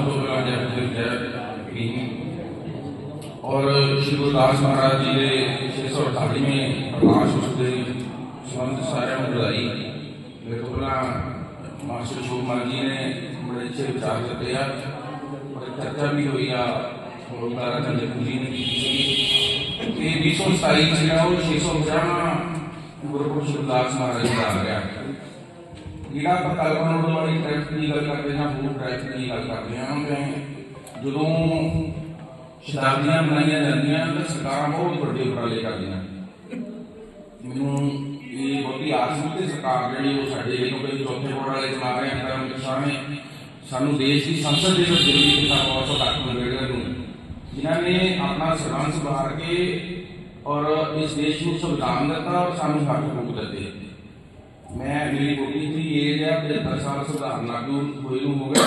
ਸਭ ਤੋਂ ਪਹਿਲਾਂ ਜੈ ਗੁਰੂ ਜੈ ਭੀਮ ਔਰ ਸ਼੍ਰੀ ਗੁਰੂ ਦਾਸ ਮਹਾਰਾਜ ਜੀ ਦੇ 648ਵੇਂ ਪ੍ਰਕਾਸ਼ ਉਤਸਵ ਦੇ ਸੰਬੰਧ ਸਾਰਿਆਂ ਨੂੰ ਵਧਾਈ ਮੇਰੇ ਤੋਂ ਪਹਿਲਾਂ ਮਾਸਟਰ ਸ਼ੋਭਮਾਨ ਜੀ ਨੇ ਬੜੇ ਅੱਛੇ ਵਿਚਾਰ ਦਿੱਤੇ ਆ ਔਰ ਚਰਚਾ ਵੀ ਹੋਈ ਆ ਹੋਰ ਤਾਰਾ ਚੰਦ ਜੀ ਨੇ ਕੀਤੀ ਸੀ ਕਿ 227 ਜਿਹੜਾ ਉਹ 650 ਗੁਰੂ ਸ਼੍ਰੀ ਦਾਸ ਮਹਾਰਾਜ ਜੀ ਦਾ ਆ ਗਿਆ ਜਿਹੜਾ ਆਪਾਂ ਕਲਪਨਾ ਨੂੰ ਵਾਲੀ ਟ੍ਰੈਫਿਕ ਦੀ ਗੱਲ ਕਰਦੇ ਹਾਂ ਫੂਡ ਟ੍ਰੈਫਿਕ ਦੀ ਗੱਲ ਕਰਦੇ ਹਾਂ ਤੇ ਜਦੋਂ ਸ਼ਤਾਬਦੀਆਂ ਮਨਾਈਆਂ ਜਾਂਦੀਆਂ, ਤਾਂ ਸਰਕਾਰਾਂ ਬਹੁਤ ਵੱਡੇ ਉਪਰਾਲੇ ਕਰਦੀਆਂ। ਮੈਨੂੰ ਇਹ ਬਹੁਤੀ ਆਸ ਨਹੀਂ ਕਿ ਸਰਕਾਰ ਜਿਹੜੀ ਉਹ ਸਾਡੇ ਕਿਉਂਕਿ ਚੌਥੇ ਬੋਰਡ ਵਾਲੇ ਚਲਾ ਰਹੇ ਹਨ ਤਾਂ ਕਿਸਾਨ ਨੇ ਸਾਨੂੰ ਦੇਸ਼ ਦੀ ਸੰਸਦ ਦੇ ਵਿੱਚ ਦਿੱਲੀ ਕੀਤਾ ਬਹੁਤ ਤੱਕ ਮੰਗੇੜਰ ਨੂੰ। ਜਿਨ੍ਹਾਂ ਨੇ ਆਪਣਾ ਸਰਬੰਸ ਬਾਹਰ ਕੇ ਔਰ ਇਸ ਦੇਸ਼ ਨੂੰ ਸੰਵਿਧਾਨ ਦਿੱਤਾ ਔਰ ਸਾਨੂੰ ਹੱਕ ਹਕੂਕ ਦਿੱਤੇ। ਮੈਂ ਮੇਰੀ ਬੋਲੀ ਦੀ ਏਜ ਹੈ 75 ਸਾਲ ਸੁਧਾਰਨ ਲਾਗੂ ਹੋਏ ਨੂੰ ਹੋ ਗਿਆ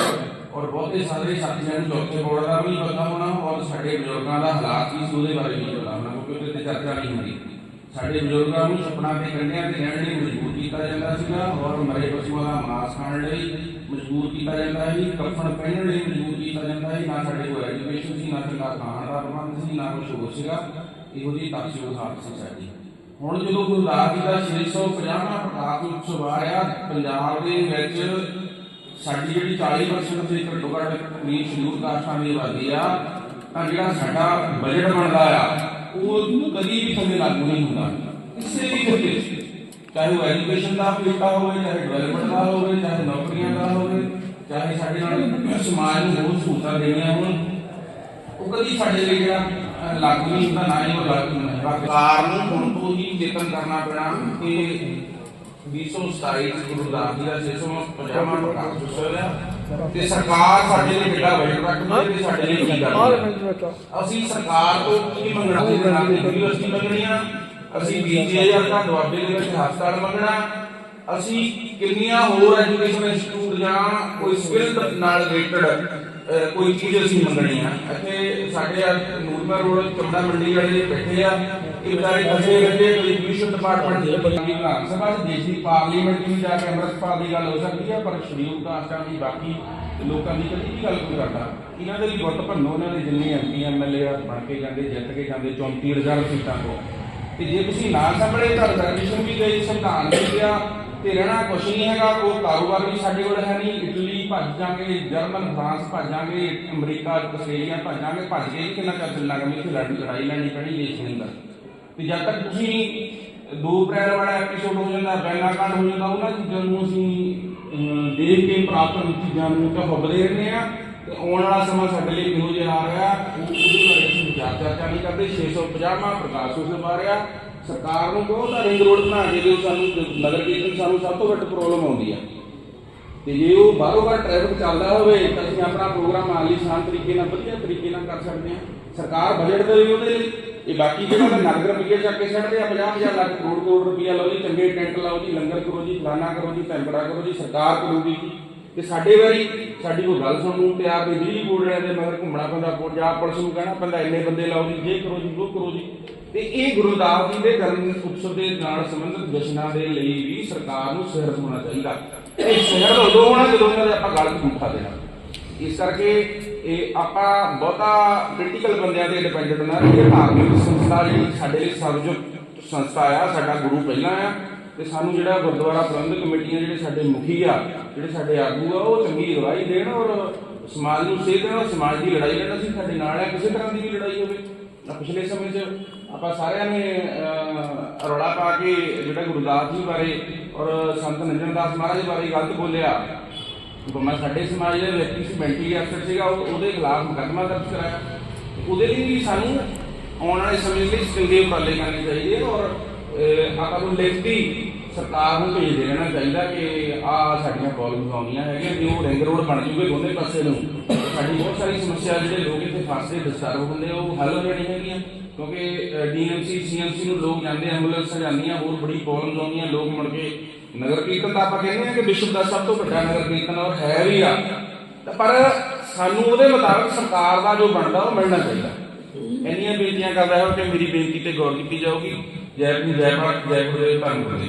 ਔਰ ਬਹੁਤੇ ਸਾਰੇ ਸਾਥੀਆਂ ਨੂੰ ਚੌਥੇ ਬੋਰਡ ਦਾ ਵੀ ਪਤਾ ਹੋਣਾ ਔਰ ਸਾਡੇ ਬਜ਼ੁਰਗਾਂ ਦਾ ਹਾਲਾਤ ਕੀ ਉਹਦੇ ਬਾਰੇ ਵੀ ਪਤਾ ਹੋਣਾ, ਕਿਉਂਕਿ ਉਹਦੇ ਤੇ ਚਰਚਾ ਨਹੀਂ ਹੁੰਦੀ। ਸਾਡੇ ਬਜ਼ੁਰਗਾਂ ਨੂੰ ਛੱਪੜਾਂ ਤੇ ਕੰਢਿਆਂ ਤੇ ਰਹਿਣ ਲਈ ਮਜਬੂਰ ਕੀਤਾ ਜਾਂਦਾ ਸੀਗਾ ਔਰ ਮਰੇ ਪਸ਼ੂਆਂ ਦਾ ਮਾਸ ਖਾਣ ਲਈ ਮਜਬੂਰ ਕੀਤਾ ਜਾਂਦਾ ਸੀ ਕਫਨ ਪਹਿਨਣ ਲਈ ਮਜਬੂਰ ਕੀਤਾ ਜਾਂਦਾ ਸੀ, ਨਾ ਸਾਡੇ ਕੋਲ ਐਜੂਕੇਸ਼ਨ ਸੀ, ਨਾ ਚੰਗਾ ਖਾਣ ਦਾ ਪ੍ਰਬੰਧ ਸੀ, ਨਾ ਕੁਝ ਹੋਰ ਸੀਗਾ, ਇਹੋ ਜਿਹੀ ਤਕਸੀਰ ਹਾਲਤ ਸੀ ਸਾਡੀ। ਹੁਣ ਜਦੋਂ ਗੁਰੂ ਰਾਜ ਦਾ 650ਵਾਂ ਪ੍ਰਕਾਸ਼ ਉਤਸਵ ਆ ਪੰਜਾਬ ਦੇ ਵਿੱਚ ਸਾਡੀ ਜਿਹੜੀ 40% ਦੇ ਘੱਟੋ ਘੱਟ ਕਰੀਬ ਸ਼ਡਿਊਲ ਕਾਸਟਾਂ ਦੀ ਆਬਾਦੀ ਆ, ਤਾਂ ਜਿਹੜਾ ਸਾਡਾ ਬਜਟ ਬਣਦਾ ਆ ਉਹ ਕਦੀ ਵੀ ਥੱਲੇ ਲਾਗੂ ਨਹੀਂ ਹੁੰਦਾ। ਕਿਸੇ ਵੀ ਖੇਤਰ ਚਾਹੇ ਉਹ ਐਜੂਕੇਸ਼ਨ ਦਾ ਫੀਲਡ ਹੋਵੇ, ਚਾਹੇ ਡਿਵੈਲਪਮੈਂਟ ਦਾ ਹੋਵੇ, ਚਾਹੇ ਨੌਕਰੀਆਂ ਦਾ ਹੋਵੇ, ਚਾਹੇ ਸਾਡੇ ਨਾਲ ਸਮਾਜ ਨੂੰ ਹੋਰ ਸਹੂਲਤਾਂ ਦੇਣੀਆਂ ਹੋਣ, ਉਹ ਕਦੀ ਸਾਡੇ ਲਈ ਜਿਹੜਾ ਲਾਗੂ ਹੁੰਦਾ, ਨਾ ਹੀ ਲਾਗੂ ਹੁੰਦਾ। ਨੂੰ ਹੁਣ ਤੋਂ ਹੀ ਚੇਤਨ ਕਰਨਾ ਪੈਣਾ ਕਿ 227 ਗੁਰੂ ਰਾਮਦਾਸ 650ਵਾਂ ਪ੍ਰਕਾਸ਼ ਉਤਸਵ ਹੈ ਤੇ ਸਰਕਾਰ ਸਾਡੇ ਲਈ ਕਿੱਡਾ ਬਜਟ ਰੱਖਦੀ ਤੇ ਸਾਡੇ ਲਈ ਕੀ ਕਰਦੀ ਅਸੀਂ ਸਰਕਾਰ ਤੋਂ ਕੀ ਮੰਗਣਾ? ਸੀ ਜਨਾਬ ਦੀ ਯੂਨੀਵਰਸਿਟੀ ਮੰਗਣੀਆਂ ਅਸੀਂ 20000 ਦਾ ਦੁਆਬੇ ਦੇ ਵਿੱਚ ਹਸਪਤਾਲ ਮੰਗਣਾ। ਅਸੀਂ ਕਿੰਨੀਆਂ ਹੋਰ ਐਜੂਕੇਸ਼ਨ ਇੰਸਟੀਚਿਊਟ ਜਾਂ ਕੋਈ ਸਕਿੱਲ ਨਾਲ ਰਿਲੇਟਡ ਕੋਈ ਚੀਜ਼ ਅਸੀਂ ਮੰਗਣੀ ਆ। ਇੱਥੇ ਸਾਡੇ ਆ ਨੂਰਮਾ ਰੋਡ, ਚੰਦਾ ਮੰਡੀ ਵਾਲੇ ਬੈਠੇ ਆ, ਇਹ ਵਿਚਾਰੇ ਫਸੇ ਰਹਿੰਦੇ ਕੋਈ ਐਜੂਕੇਸ਼ਨ ਡਿਪਾਰਟਮੈਂਟ ਦੇ ਬੰਦੀ ਵਿਧਾਨ ਸਭਾ ਚ ਦੇਸ਼ ਦੀ ਪਾਰਲੀਮੈਂਟ ਵਿੱਚ ਜਾ ਕੇ ਅੰਮ੍ਰਿਤਪਾਲ ਦੀ ਗੱਲ ਹੋ ਸਕਦੀ ਹੈ ਪਰ ਸ਼ਡਿਊਲ ਕਾਸਟਾਂ ਦੀ ਬਾਕੀ ਲੋਕਾਂ ਦੀ ਕਦੀ ਵੀ ਗੱਲ ਕੋਈ ਕਰਦਾ। ਇਹਨਾਂ ਦੇ ਵੀ ਗੁੱਟ ਭੰਨੋ, ਇਹਨਾਂ ਦੇ ਜਿੰਨੇ ਐਮਪੀ ਐਮਐਲਏ ਆ, ਬਣ ਕੇ ਜਾਂਦੇ, ਜਿੱਤ ਕੇ ਜਾਂਦੇ 34 ਰਿਜ਼ਰਵ ਸੀਟਾਂ ਤੋਂ। ਤੇ ਜੇ ਤੁਸੀਂ ਨਾ ਸੰਭਲੇ, ਤਾਂ ਰਿਜ਼ਰਵੇਸ਼ਨ ਵੀ ਗਈ, ਸੰਵਿਧਾਨ ਵੀ ਗਿਆ ਤੇ ਰਹਿਣਾ ਕੁਛ ਨਹੀਂ ਹੈਗਾ ਉਹ ਕਾਰੋਬਾਰ ਵੀ ਸਾਡੇ ਕੋਲ ਹੈ ਨਹੀਂ। ਇਟਲੀ ਭੱਜ ਜਾਗੇ ਜਰਮਨ ਫਰਾਂਸ ਭੱਜ ਜਾਗੇ ਅਮਰੀਕਾ ਆਸਟ੍ਰੇਲੀਆ ਭੱਜ ਜਾਗੇ ਭੱਜ ਕੇ ਕਿੰਨਾ ਚਿਰ ਚੱਲਾਂਗੇ ਮੈਂ ਲੜਾਈ ਲੜਨੀ ਪੈਣੀ ਦੇਸ਼ ਦੇ ਅੰਦਰ। ਤੇ ਜਦ ਤੱਕ ਤੁਸੀਂ 2 ਅਪ੍ਰੈਲ ਵਾਲਾ ਐਪੀਸੋਡ ਹੋ ਜਾਂਦਾ ਬੈਨਾਕਾਂਡ ਹੋ ਜਾਂਦਾ ਉਹਨਾਂ ਚੀਜ਼ਾਂ ਨੂੰ ਅਸੀਂ ਅਮ, ਦੇਖ ਕੇ ਪ੍ਰਾਪਤ ਚੀਜ਼ਾਂ ਨੂੰ ਤਾਂ ਹੁਬਦੇ ਰਹਿੰਦੇ ਆ ਤੇ ਆਉਣ ਵਾਲਾ ਸਮਾਂ ਸਾਡੇ ਲਈ ਕਿਹੋ ਜਿਹਾ ਆ ਰਿਹਾ ਉਹਦੇ ਬਾਰੇ ਅਸੀਂ ਵਿਚਾਰ ਚਰਚਾ ਨਹੀਂ ਕਰਦੇ। 650ਵਾਂ ਪ੍ਰਕਾਸ਼ ਉਤਸਵ ਆ ਰਿਹਾ। ਸਰਕਾਰ ਨੂੰ ਕਹੋ ਤਾਂ ਰਿੰਗ ਰੋਡ ਬਣਾ ਕੇ ਦਿਓ ਸਾਨੂੰ ਨਗਰ ਕੀਰਤਨ ਸਾਨੂੰ ਸਭ ਤੋਂ ਵੱਡੀ ਪ੍ਰੋਬਲਮ ਆਉਂਦੀ ਆ। ਤੇ ਜੇ ਉਹ ਬਾਹਰੋਂ ਬਾਹਰ ਟ੍ਰੈਫਿਕ ਚੱਲਦਾ ਹੋਵੇ, ਤਾਂ ਅਸੀਂ ਆਪਣਾ ਪ੍ਰੋਗਰਾਮ ਆਲੀਸ਼ਾਨ ਤਰੀਕੇ ਨਾਲ, ਵਧੀਆ ਤਰੀਕੇ ਨਾਲ ਕਰ ਸਕਦੇ ਹਾਂ। ਸਰਕਾਰ ਬਜਟ ਦੇ ਉਹਦੇ ਲਈ। ਇਹ ਬਾਕੀ ਜਿਹੜਾ ਤਾਂ ਨਗਦ ਰੁਪਈਏ ਚੱਕ ਕੇ ਛੱਡਦੇ ਆ 50 ਲੱਖ ਕਰੋੜ ਕਰੋੜ ਰੁਪਈਆ ਲਓ ਜੀ, ਚੰਗੇ ਟੈਂਟ ਲਾਓ ਜੀ, ਲੰਗਰ ਕਰੋ ਜੀ, ਫਲਾਨਾ ਕਰੋ ਜੀ ਟੈਂਪੜਾ ਕਰੋ ਜੀ, ਸਰਕਾਰ ਕਰੂਗੀ ਤੇ ਸਾਡੇ ਵਾਰੀ ਸਾਡੀ ਕੋਈ ਗੱਲ ਸੁਣਨ ਨੂੰ ਤਿਆਰ ਨਹੀਂ, ਬਿਜਲੀ ਬੋਰਡ ਦੇ ਮਗਰ ਘੁੰਮਣਾ ਪੈਂਦਾ ਪੰਜਾਬ ਪੁਲਿਸ ਨੂੰ ਕਹਿਣਾ ਪੈਂਦਾ, ਇੰਨੇ ਬੰਦੇ ਲਾਓ ਜੀ, ਜੇ ਕਰੋ ਜੀ, ਉਹ ਕਰੋ ਜੀ। ਤੇ ਇਹ ਗੁਰਦਾਸ ਜੀ ਦੇ ਜਨਮ ਉਤਸਵ ਦੇ ਨਾਲ ਸੰਬੰਧਿਤ ਜਸ਼ਨਾਂ ਦੇ ਲਈ ਵੀ ਸਰਕਾਰ ਨੂੰ ਸਿਰ ਹੋਣਾ ਚਾਹੀਦਾ। ਇਹ ਸਿਰ ਉਦੋਂ ਹੋਣਾ ਜਦੋਂ ਇਹਨਾਂ ਦੇ ਆਪਾਂ ਗੱਲ ਨੂੰ ਦੇਣਾ। ਇਸ ਕਰਕੇ ਇਹ ਆਪਾਂ ਬਹੁਤਾ ਕ੍ਰਿਟੀਕਲ ਬੰਦਿਆਂ ਤੇ ਡਿਪੈਂਡੈਂਟ ਨਾ ਇਹ ਧਾਰਮਿਕ ਸੰਸਥਾ ਜਿਹੜੀ ਸਾਡੇ ਲਈ ਸਰਵਜੋਤ ਸੰਸਥਾ ਆ, ਸਾਡਾ ਗੁਰੂ ਪਹਿਲਾਂ ਆ ਤੇ ਸਾਨੂੰ ਜਿਹੜਾ ਗੁਰਦੁਆਰਾ ਪ੍ਰਬੰਧਕ ਕਮੇਟੀਆਂ ਜਿਹੜੇ ਸਾਡੇ ਮੁਖੀ ਆ, ਜਿਹੜੇ ਸਾਡੇ ਆਗੂ ਆ, ਉਹ ਚੰਗੀ ਅਗਵਾਈ ਦੇਣ ਔਰ ਸਮਾਜ ਨੂੰ ਸੇਧ ਦੇਣ ਔਰ ਸਮਾਜ ਦੀ ਲੜਾਈ ਲੜਨਾ ਸੀ ਸਾਡੇ ਨਾਲ ਆ, ਕਿਸੇ ਤਰ੍ਹਾਂ ਦੀ ਵੀ ਲੜਾਈ ਹੋਵੇ ਪਿਛਲੇ ਸਮੇਂ 'ਚ ਆਪਾਂ ਸਾਰਿਆਂ ਨੇ ਰੌਲਾ ਪਾ ਕੇ ਜਿਹੜਾ ਗੁਰਦਾਸ ਜੀ ਬਾਰੇ ਔਰ ਸੰਤ ਨੰਜਨ ਦਾਸ ਮਹਾਰਾਜ ਬਾਰੇ ਗਲਤ ਬੋਲਿਆ। ਮੈਂ ਸਾਡੇ ਸਮਾਜ ਦੇ ਵਿਅਕਤੀ ਸੀ ਮੈਂਟਲੀ ਅਫਸਰ ਸੀਗਾ ਉਹਦੇ ਖਿਲਾਫ ਮੁਕੱਦਮਾ ਦਰਜ ਕਰਾਇਆ। ਉਹਦੇ ਲਈ ਵੀ ਸਾਨੂੰ ਆਉਣ ਵਾਲੇ ਸਮੇਂ ਲਈ ਚੰਗੇ ਉਪਰਾਲੇ ਕਰਨੇ ਚਾਹੀਦੇ ਔਰ ਆਪਾਂ ਨੂੰ ਲਿਖਤੀ ਸਰਕਾਰ ਨੂੰ ਭੇਜ ਦੇ ਰਹਿਣਾ ਚਾਹੀਦਾ ਕਿ ਆ ਸਾਡੀਆਂ ਪ੍ਰੋਬਲਮਸ ਆਉਣੀਆਂ ਹੈਗੀਆਂ ਜੇ ਉਹ ਰਿੰਗ ਰੋਡ ਬਣ ਜੂਗੇ ਦੋਨੇ ਪਾਸੇ ਨੂੰ। ਸਾਡੀ ਬਹੁਤ ਸਾਰੀ ਸਮੱਸਿਆ ਜਿਹੜੇ ਲੋਕ ਇੱਥੇ ਫਸਦੇ ਡਿਸਟਰਬ ਹੁੰਦੇ, ਉਹ ਹੱਲ ਹੋ ਜਾਣੀ ਹੈਗੀਆਂ। ਕਿਉਂਕਿ ਡੀਐਮਸੀ, ਸੀਐਮਸੀ ਨੂੰ ਲੋਕ ਜਾਂਦੇ ਐਂਬੂਲੈਂਸਾਂ ਜਾਂਦੀਆਂ ਹੋਰ ਬੜੀ ਪ੍ਰੋਬਲਮਸ ਆਉਂਦੀਆਂ, ਲੋਕ ਮੁੜ ਕੇ ਨਗਰ ਕੀਰਤਨ ਤਾਂ ਆਪਾਂ ਕਹਿੰਦੇ ਆ ਕਿ ਵਿਸ਼ਵ ਦਾ ਸਭ ਤੋਂ ਵੱਡਾ ਨਗਰ ਕੀਰਤਨ ਔਰ ਹੈ ਵੀ ਆ। ਪਰ ਸਾਨੂੰ ਉਹਦੇ ਮੁਤਾਬਕ ਸਰਕਾਰ ਦਾ ਜੋ ਬਣਦਾ, ਉਹ ਮਿਲਣਾ ਚਾਹੀਦਾ। ਇੰਨੀਆਂ ਬੇਨਤੀਆਂ ਕਰਦਾ ਹਾਂ ਕਿ ਮੇਰੀ ਬੇਨਤੀ ਤੇ ਗੌਰ ਕੀਤੀ ਜਾਊਗੀ। ਜੈ ਭੀਮ ਜੈ ਭਾਰਤ, ਜੈ ਗੁਰਦੇਵ ਧੰਨਵਾਦ